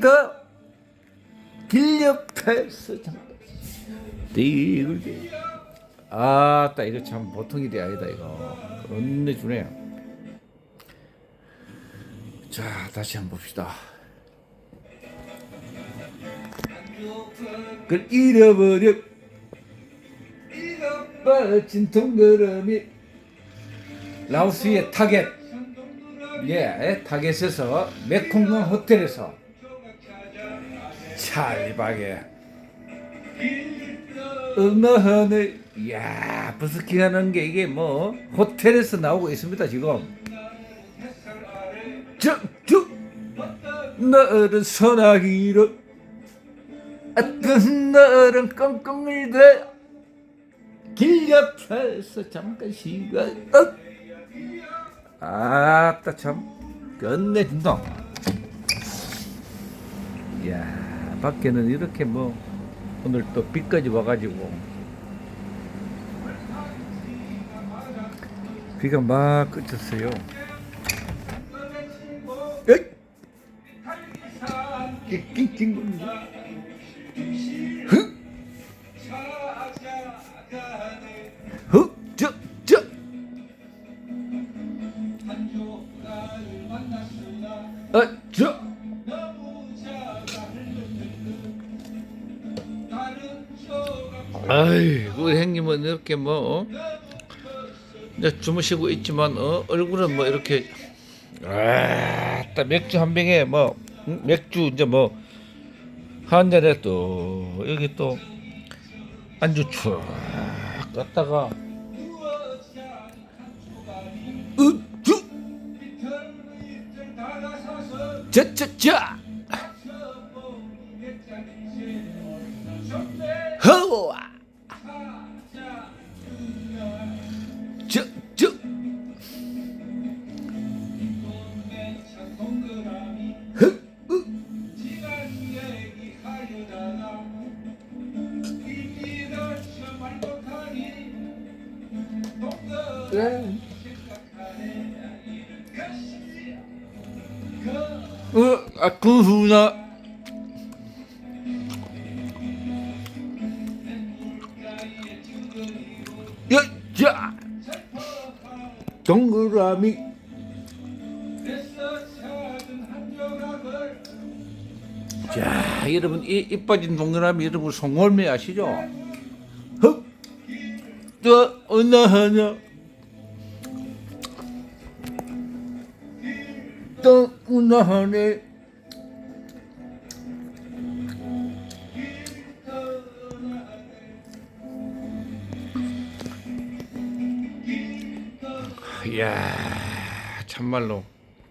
더 길옆에서 잠깐 띠글띠 아따 이거 참 보통 일이 아니다 이거. 끝내주네요. 자 다시 한번 봅시다. 그걸 잃어버려. 잃어버진 동그라미. 라오스의 타겟. 예 타겟에서 메콩강 호텔에서 어느 하늘 이야 버스킹하는 게 이게 뭐 호텔에서 나오고 있습니다 지금. 쭉쭉 너는 소나기로 어떤 꽁꽁 일대 길 옆에서 잠깐 시간 어? 아따 참. 끝내준다. 이야 밖에는 이렇게 뭐 오늘 또 비까지 와가지고 비가 막 그쳤어요! 낑낑낑 흐! 흐! 저! 저! 아이, 우리 형님은 이렇게 뭐, 어? 주무시고 있지만, 어? 얼굴은 뭐 이렇게, 아, 딱 맥주 한 병에 뭐, 응? 맥주 이제 뭐, 한 잔에 또, 여기 또, 안주 촥 갖다가, 으쭈! 짜짜짜! 그래. 어, 아, 그 후나. 야, 자, 동그라미. 자, 여러분 이, 이 빠진 동그라미 여러분 송골매 아시죠? 흑, 저 어느 하 어느 하나. 이야, 참말로